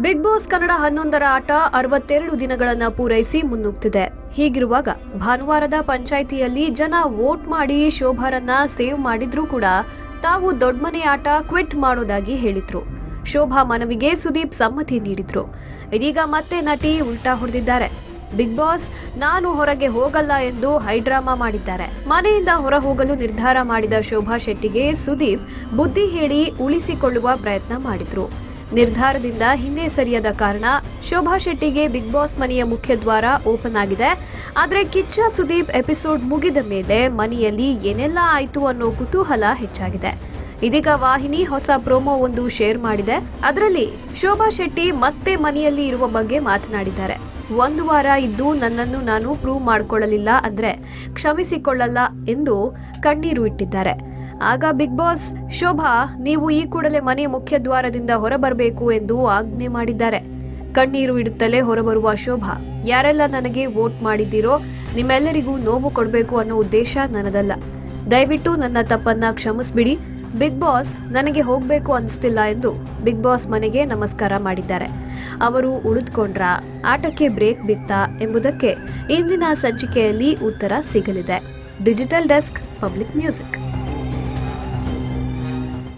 Big boss Kannada ಹನ್ನೊಂದರ ಆಟ ಅರವತ್ತೆರಡು ದಿನಗಳನ್ನು ಪೂರೈಸಿ ಮುನ್ನುಗ್ತಿದೆ. ಹೀಗಿರುವಾಗ ಭಾನುವಾರದ ಪಂಚಾಯಿತಿಯಲ್ಲಿ ಜನ ವೋಟ್ ಮಾಡಿ ಶೋಭಾರನ್ನ ಸೇವ್ ಮಾಡಿದ್ರೂ ಕೂಡ ತಾವು ದೊಡ್ಡಮನೆ ಆಟ ಕ್ವಿಟ್ ಮಾಡೋದಾಗಿ ಹೇಳಿದ್ರು. ಶೋಭಾ ಮನವಿಗೆ ಸುದೀಪ್ ಸಮ್ಮತಿ ನೀಡಿದ್ರು. ಇದೀಗ ಮತ್ತೆ ನಟಿ ಉಲ್ಟಾ ಹೊಡೆದಿದ್ದಾರೆ. ಬಿಗ್ ಬಾಸ್ ನಾನು ಹೊರಗೆ ಹೋಗಲ್ಲ ಎಂದು ಹೈಡ್ರಾಮಾ ಮಾಡಿದ್ದಾರೆ. ಮನೆಯಿಂದ ಹೊರ ಹೋಗಲು ನಿರ್ಧಾರ ಮಾಡಿದ ಶೋಭಾ ಶೆಟ್ಟಿಗೆ ಸುದೀಪ್ ಬುದ್ಧಿ ಹೇಳಿ ಉಳಿಸಿಕೊಳ್ಳುವ ಪ್ರಯತ್ನ ಮಾಡಿದ್ರು. ನಿರ್ಧಾರದಿಂದ ಹಿಂದೆ ಸರಿಯದ ಕಾರಣ ಶೋಭಾ ಶೆಟ್ಟಿಗೆ ಬಿಗ್ ಬಾಸ್ ಮನೆಯ ಮುಖ್ಯ ದ್ವಾರ ಓಪನ್ ಆಗಿದೆ. ಆದರೆ ಕಿಚ್ಚ ಸುದೀಪ್ ಎಪಿಸೋಡ್ ಮುಗಿದ ಮೇಲೆ ಮನೆಯಲ್ಲಿ ಏನೆಲ್ಲ ಆಯಿತು ಅನ್ನೋ ಕುತೂಹಲ ಹೆಚ್ಚಾಗಿದೆ. ಇದೀಗ ವಾಹಿನಿ ಹೊಸ ಪ್ರೋಮೋ ಒಂದು ಶೇರ್ ಮಾಡಿದೆ. ಅದರಲ್ಲಿ ಶೋಭಾ ಶೆಟ್ಟಿ ಮತ್ತೆ ಮನೆಯಲ್ಲಿ ಇರುವ ಬಗ್ಗೆ ಮಾತನಾಡಿದ್ದಾರೆ. ಒಂದು ವಾರ ಇದ್ದು ನನ್ನನ್ನು ನಾನು ಪ್ರೂವ್ ಮಾಡಿಕೊಳ್ಳಲಿಲ್ಲ ಅಂದ್ರೆ ಕ್ಷಮಿಸಿಕೊಳ್ಳಲ್ಲ ಎಂದು ಕಣ್ಣೀರು ಇಟ್ಟಿದ್ದಾರೆ. ಆಗ ಬಿಗ್ ಬಾಸ್ ಶೋಭಾ, ನೀವು ಈ ಕೂಡಲೇ ಮನೆ ಮುಖ್ಯ ದ್ವಾರದಿಂದ ಹೊರಬರಬೇಕು ಎಂದು ಆಜ್ಞೆ ಮಾಡಿದ್ದಾರೆ. ಕಣ್ಣೀರು ಇಡುತ್ತಲೇ ಹೊರಬರುವ ಶೋಭಾ, ಯಾರೆಲ್ಲ ನನಗೆ ವೋಟ್ ಮಾಡಿದ್ದೀರೋ ನಿಮ್ಮೆಲ್ಲರಿಗೂ ನೋವು ಕೊಡಬೇಕು ಅನ್ನೋ ಉದ್ದೇಶ ನನ್ನದಲ್ಲ. ದಯವಿಟ್ಟು ನನ್ನ ತಪ್ಪನ್ನ ಕ್ಷಮಿಸ್ಬಿಡಿ. ಬಿಗ್ ಬಾಸ್ ನನಗೆ ಹೋಗ್ಬೇಕು ಅನಿಸ್ತಿಲ್ಲ ಎಂದು ಬಿಗ್ ಬಾಸ್ ಮನೆಗೆ ನಮಸ್ಕಾರ ಮಾಡಿದ್ದಾರೆ. ಅವರು ಉಳಿದುಕೊಂಡ್ರ, ಆಟಕ್ಕೆ ಬ್ರೇಕ್ ಬಿತ್ತಾ ಎಂಬುದಕ್ಕೆ ಇಂದಿನ ಸಂಚಿಕೆಯಲ್ಲಿ ಉತ್ತರ ಸಿಗಲಿದೆ. Digital desk, public music.